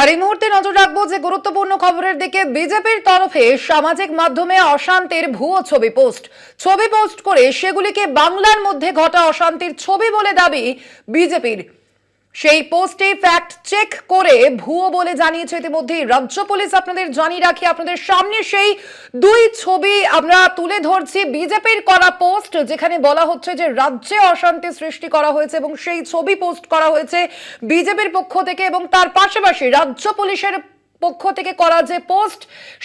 আর এই মুহূর্তে নজর রাখব যে গুরুত্বপূর্ণ খবরের দিকে বিজেপির তরফে সামাজিক মাধ্যমে অশান্তির ভুয়ো ছবি পোস্ট। ছবি পোস্ট করে সেগুলিকে বাংলার মধ্যে ঘটা অশান্তির ছবি বলে দাবি বিজেপির। সেই পোস্টে ফ্যাক্ট চেক করে ভুয়ো বলে জানিয়েছে ইতিমধ্যেই। রাজ্য পুলিশ আপনাদের জানিয়ে রাখি, আপনাদের সামনে সেই দুই ছবি আমরা তুলে ধরছি। বিজেপির করা পোস্ট যেখানে বলা হচ্ছে যে রাজ্যে অশান্তি সৃষ্টি করা হয়েছে এবং সেই ছবি পোস্ট করা হয়েছে বিজেপির পক্ষ থেকে এবং তার পাশাপাশি রাজ্য পুলিশের পক্ষ থেকে করা যে পোস্ট,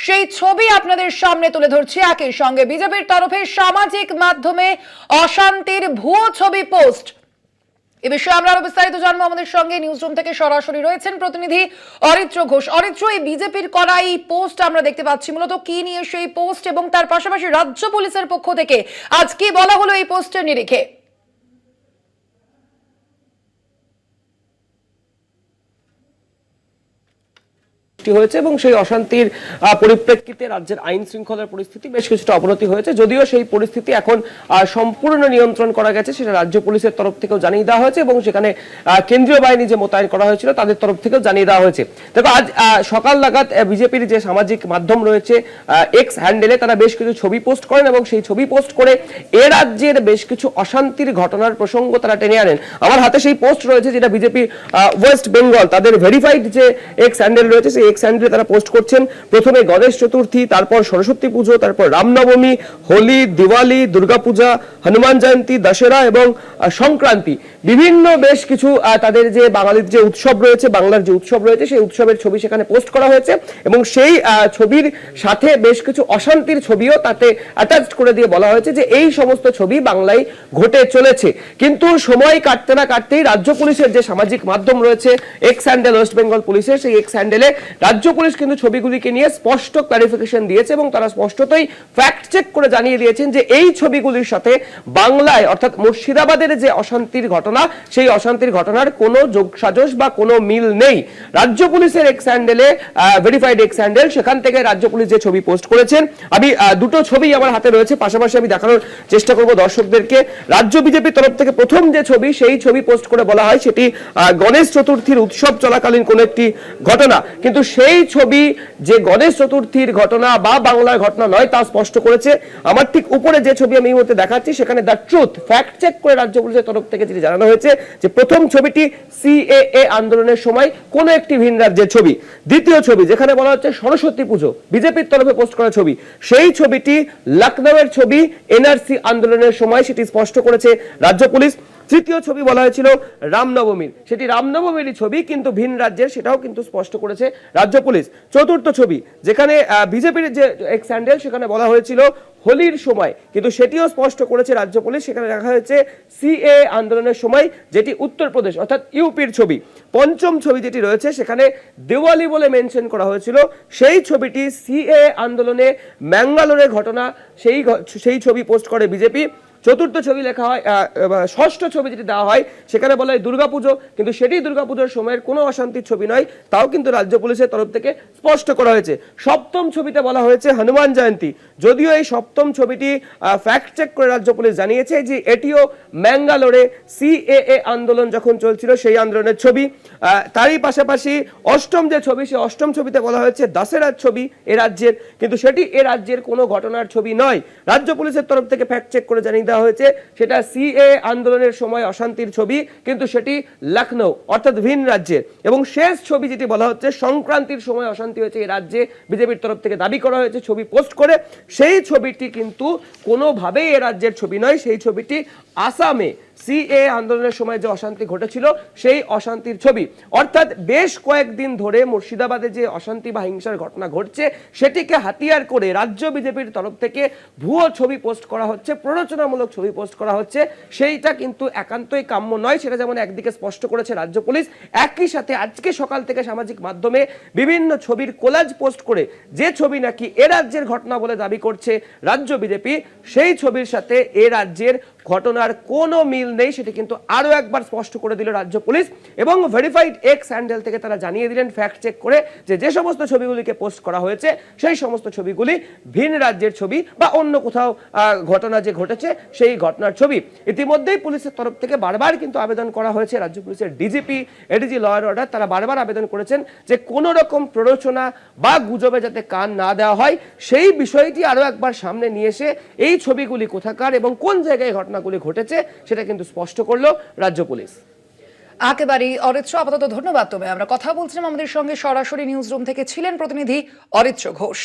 সেই ছবি আপনাদের সামনে তুলে ধরছি একই সঙ্গে। বিজেপির তরফে সামাজিক মাধ্যমে অশান্তির ভুয়ো ছবি পোস্ট এ বিষয়ে আমরা আরও বিস্তারিত জানব। আমাদের সঙ্গে নিউজ রুম থেকে সরাসরি রয়েছেন প্রতিনিধি অরিত্র ঘোষ। অরিত্র, এই বিজেপির করা এই পোস্ট আমরা দেখতে পাচ্ছি। মূলত কি নিয়ে সেই পোস্ট এবং তার পাশাপাশি রাজ্য পুলিশের পক্ষ থেকে আজ কি বলা হলো এই পোস্টের নিরিখে? সৃষ্টি হয়েছে এবং সেই অশান্তির পরিপ্রেক্ষিতে রাজ্যের আইন শৃঙ্খলার পরিস্থিতি বেশ কিছুটা অবনতি হয়েছে। যদিও সেই পরিস্থিতি এখন সম্পূর্ণ নিয়ন্ত্রণ করা গেছে সেটা রাজ্য পুলিশের তরফ থেকেও জানিয়ে দেওয়া হয়েছে এবং সেখানে কেন্দ্রীয় বাহিনী যে মোতায়েন করা হয়েছিল তাদের তরফ থেকেও জানিয়ে দেওয়া হয়েছে। দেখো, আজ সকাল নাগাদ বিজেপির যে সামাজিক মাধ্যম রয়েছে এক্স হ্যান্ডেলে তারা বেশ কিছু ছবি পোস্ট করেন এবং সেই ছবি পোস্ট করে এ রাজ্যের বেশ কিছু অশান্তির ঘটনার প্রসঙ্গ তারা টেনে আনেন। আমার হাতে সেই পোস্ট রয়েছে যেটা বিজেপি ওয়েস্ট বেঙ্গল তাদের ভেরিফাইড যে এক্স হ্যান্ডেল রয়েছে সেই এক্স হ্যান্ডেলে তারা পোস্ট করছেন। প্রথমে গণেশ চতুর্থী, তারপর সরস্বতী পুজো, তারপর রামনবমী, হোলি, দিওয়ালি, দুর্গাপূজা, হনুমান জয়ন্তী, দশেরা এবং সংক্রান্তি। বিভিন্ন বেশ কিছু তাদের যে বাঙালির যে উৎসব রয়েছে, বাংলার যে উৎসব রয়েছে, সেই উৎসবের ছবি সেখানে পোস্ট করা হয়েছে এবং সেই ছবির সাথে বেশ কিছু অশান্তির ছবিও তাতে অ্যাটাচ করে দিয়ে বলা হয়েছে যে এই সমস্ত ছবি বাংলায় ঘটে চলেছে। কিন্তু সময় কাটতে না কাটতেই রাজ্য পুলিশের যে সামাজিক মাধ্যম রয়েছে এক্স হ্যান্ডেল ওয়েস্ট বেঙ্গল পুলিশের, সেই এক্স হ্যান্ডেলে রাজ্য পুলিশ কিন্তু ছবিগুলিকে নিয়ে স্পষ্ট ক্লারিফিকেশন দিয়েছে এবং তারা স্পষ্টতই ফ্যাক্ট চেক করে জানিয়ে দিয়েছেন যে এই ছবিগুলির সাথে বাংলায়, অর্থাৎ মুর্শিদাবাদের যে অশান্তির ঘটনা, সেই অশান্তির ঘটনার কোনো যোগ সাজস বা কোনো মিল নেই। রাজ্য পুলিশের এক্স হ্যান্ডেলে ভেরিফাইড এক্স হ্যান্ডেল সেখান থেকে রাজ্য পুলিশ যে ছবি পোস্ট করেছেন, আমি দুটো ছবি আমার হাতে রয়েছে, পাশাপাশি আমি দেখানোর চেষ্টা করব দর্শকদেরকে। রাজ্য বিজেপির তরফ থেকে প্রথম যে ছবি, সেই ছবি পোস্ট করে বলা হয়, সেটি গণেশ চতুর্থীর উৎসব চলাকালীন কোন একটি ঘটনা। কিন্তু সেই ছবি যে গণেশ চতুর্থীর ঘটনা বা বাংলার ঘটনা নয়, তা স্পষ্ট করেছে। আমার ঠিক উপরে যে ছবি আমি এই মুহূর্তে দেখাচ্ছি, সেখানে দ্য ট্রুথ ফ্যাক্ট চেক করে রাজ্য পুলিশের তরফ থেকে যেটি জানানো হয়েছে যে প্রথম ছবিটি সিএএ আন্দোলনের সময় কোন একটি ভিন রাজ্যের ছবি। দ্বিতীয় ছবি, যেখানে বলা হচ্ছে সরস্বতী পুজো, বিজেপির তরফে পোস্ট করা ছবি, সেই ছবিটি লখনৌয়ের ছবি এনআরসি আন্দোলনের সময় সেটি স্পষ্ট করেছে রাজ্য পুলিশ। তৃতীয় ছবি বলা হয়েছিল রামনবমীর। সেটি রামনবমীরই ছবি, কিন্তু ভিন রাজ্যের সেটাও কিন্তু স্পষ্ট করেছে রাজ্য পুলিশ। চতুর্থ ছবি, যেখানে বিজেপির যে এক্স হ্যান্ডেল সেখানে বলা হয়েছিল হোলির সময়, কিন্তু সেটিও স্পষ্ট করেছে রাজ্য পুলিশ। সেখানে দেখা হয়েছে সিএ আন্দোলনের সময়, যেটি উত্তরপ্রদেশ, অর্থাৎ ইউপির ছবি। পঞ্চম ছবি যেটি রয়েছে, সেখানে দেওয়ালি বলে মেনশন করা হয়েছিল। সেই ছবিটি সিএ আন্দোলনে ম্যাঙ্গালোরের ঘটনা, সেই সেই ছবি পোস্ট করে বিজেপি। চতুর্থ ছবি লেখা হয় ষষ্ঠ ছবি যেটি দেওয়া হয়, সেখানে বলা হয় দুর্গাপুজো। কিন্তু সেটি দুর্গাপুজোর সময়ের কোনো অশান্তির ছবি নয়, তাও কিন্তু রাজ্য পুলিশের তরফ থেকে স্পষ্ট করা হয়েছে। সপ্তম ছবিতে বলা হয়েছে হনুমান জয়ন্তী। যদিও এই সপ্তম ছবিটি ফ্যাক্ট চেক করে রাজ্য পুলিশ জানিয়েছে যে এটিও ম্যাঙ্গালোরে সিএএ আন্দোলন যখন চলছিল সেই আন্দোলনের ছবি। তারই পাশাপাশি অষ্টম যে ছবি, সেই অষ্টম ছবিতে বলা হয়েছে দাসেরার ছবি এ রাজ্যের। কিন্তু সেটি এ রাজ্যের কোনো ঘটনার ছবি নয়। রাজ্য পুলিশের তরফ থেকে ফ্যাক্ট চেক করে জানিয়ে দেওয়া হয়েছে, সেটা সিএ আন্দোলনের সময় অশান্তির ছবি, কিন্তু সেটি লখনৌ অর্থাৎ ভিন রাজ্যের। এবং শেষ ছবি যেটি বলা হচ্ছে, সংক্রান্তির সময় অশান্তি হয়েছে এই রাজ্যে। বিজেপির তরফ থেকে দাবি করা হয়েছে, ছবি পোস্ট করে। সেই ছবিটি কিন্তু কোনোভাবেই এ রাজ্যের ছবি নয়, সেই ছবিটি আসামে সিএ আন্দোলনের সময় যে অশান্তি ঘটেছিল, সেই অশান্তির ছবি। অর্থাৎ বেশ কয়েকদিন ধরে মুর্শিদাবাদে যে অশান্তি বা হিংসার ঘটনা ঘটছে, সেটিকে হাতিয়ার করে রাজ্য বিজেপির তরফ থেকে ভুয়ো ছবি পোস্ট করা হচ্ছে, প্ররোচনামূলক ছবি পোস্ট করা হচ্ছে। সেইটা কিন্তু একান্তই কাম্য নয়, সেটা যেমন একদিকে স্পষ্ট করেছে রাজ্য পুলিশ, একই সাথে আজকে সকাল থেকে সামাজিক মাধ্যমে বিভিন্ন ছবির কোলাজ পোস্ট করে যে ছবি নাকি এ রাজ্যের ঘটনা বলে দাবি করছে রাজ্য বিজেপি, সেই ছবির সাথে এ রাজ্যের ঘটনার কোনো মিল নেই, সেটি কিন্তু আরও একবার স্পষ্ট করে দিল রাজ্য পুলিশ এবং ভেরিফাইড এক্স হ্যান্ডেল থেকে তারা জানিয়ে দিলেন ফ্যাক্ট চেক করে যে যে সমস্ত ছবিগুলিকে পোস্ট করা হয়েছে, সেই সমস্ত ছবিগুলি ভিন রাজ্যের ছবি বা অন্য কোথাও ঘটনা যে ঘটেছে, সেই ঘটনার ছবি। ইতিমধ্যেই পুলিশের তরফ থেকে বারবার কিন্তু আবেদন করা হয়েছে, রাজ্য পুলিশের ডিজিপি এডিজি লয়ার অর্ডার তারা বারবার আবেদন করেছেন যে কোনো রকম প্ররোচনা বা গুজবে যাতে কান না দেওয়া হয়, সেই বিষয়টি আরও একবার সামনে নিয়ে এসে এই ছবিগুলি কোথাকার এবং কোন জায়গায় এই ঘটনাগুলি ঘটেছে, সেটা কিন্তু স্পষ্ট করল রাজ্য পুলিশ। একেবারেই, অরিত্র, আপাতত ধন্যবাদ তুমি আমরা কথা বলছিলাম আমাদের সঙ্গে সরাসরি নিউজ রুম থেকে ছিলেন প্রতিনিধি অরিত্র ঘোষ।